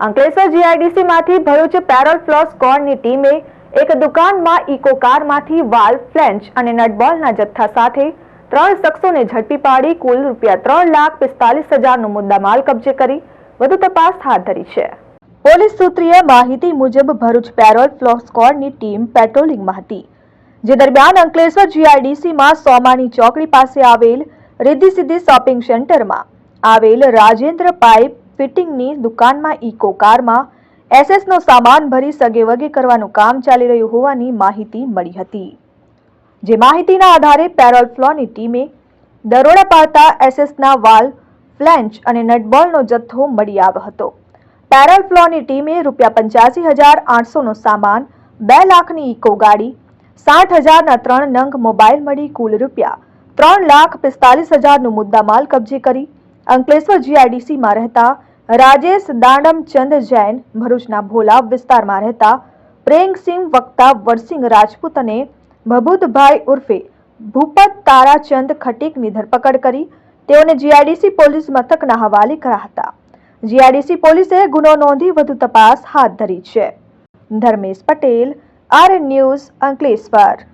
Ankleshwar GIDC માંથી Bharuch parole flow ની ટીમે એક દુકાનમાં ઇકો કારમાંથી વાલ ફ્લેન્ચ અને નટબોલના જથ્થા સાથે ત્રણ શખ્સોને ઝડપી પાડી કુલ રૂપિયા ત્રણ લાખ પિસ્તાલીસ હજારનો મુદ્દામાલ કબજે કરી વધુ તપાસ હાથ ધરી છે. પોલીસ સૂત્રીય માહિતી મુજબ ભરૂચ પેરોલ ફ્લોસ સ્કોડની ટીમ પેટ્રોલિંગમાં હતી, જે દરમિયાન અંકલેશ્વર જીઆઈડીસીમાં સોમાની ચોકડી પાસે આવેલ રિદ્ધિ સિદ્ધિ શોપિંગ સેન્ટરમાં આવેલ રાજેન્દ્ર પાઇપ ફિટિંગની દુકાનમાં ઇકો કારમાં એસએસનો સામાન ભરી સગે વગે કરવાનું કામ ચાલી રહ્યું હોવાની માહિતી મળી હતી. જે માહિતીના આધારે પેરોલ ફ્લોની ટીમે દરોડા પાડતા એસએસના વાલ ફ્લેન્ચ અને નટબોલનો જથ્થો મળી આવ્યો હતો. પેરોલ ફ્લોની ટીમે રૂપિયા પંચ્યાસી હજાર આઠસોનો સામાન, બે લાખની ઇકો ગાડી, સાઠ હજારના ત્રણ નંગ મોબાઈલ મળી કુલ રૂપિયા ત્રણ લાખ પિસ્તાલીસ હજારનું મુદ્દામાલ કબજે કરી અંકલેશ્વર જીઆઈડીસીમાં રહેતા રાજેશ દાંડમચંદ જૈન ભરૂચના ભોલા વિસ્તારમાં રહેતા પ્રેમસિંહ વક્તા વરસિંહ રાજપૂત અને ભભૂતભાઈ ઉર્ફે ભૂપત તારાચંદ ખટીકની ધરપકડ કરી. તેઓને જીઆઈડીસી પોલીસ મથકના હવાલે કર્યા હતા જીઆઈડીસી પોલીસે ગુનો નોંધી વધુ તપાસ હાથ ધરી છે. Dharmesh Patel R news Ankleshwar.